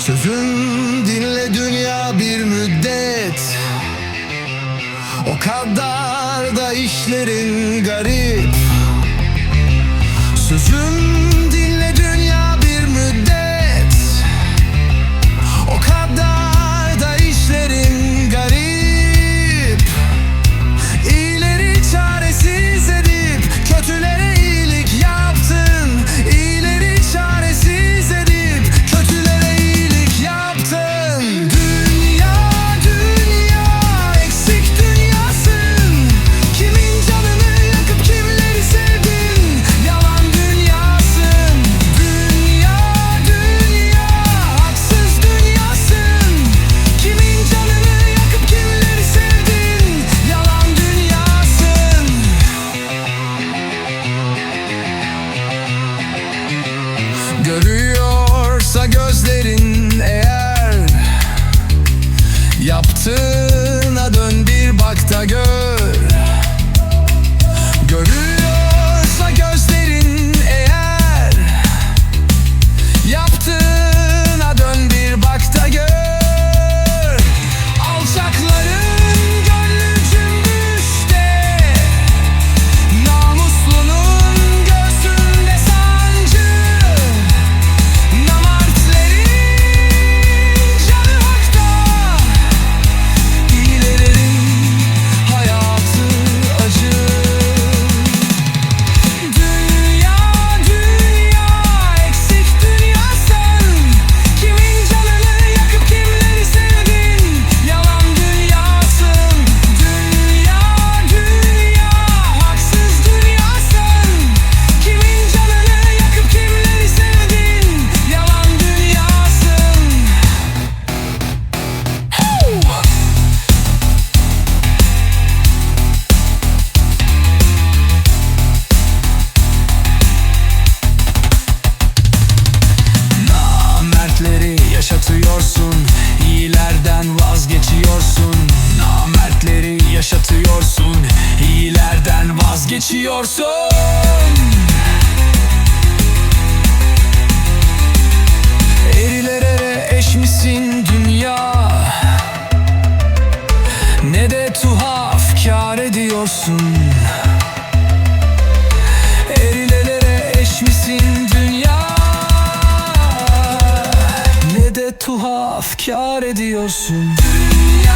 Sözün dinle dünya bir müddet. O kadar da işlerin garip. Sözün vazgeçiyorsun. Erilere eş misin dünya. Ne de tuhaf kar ediyorsun. Erilere eş misin dünya. Ne de tuhaf kar ediyorsun. dünya.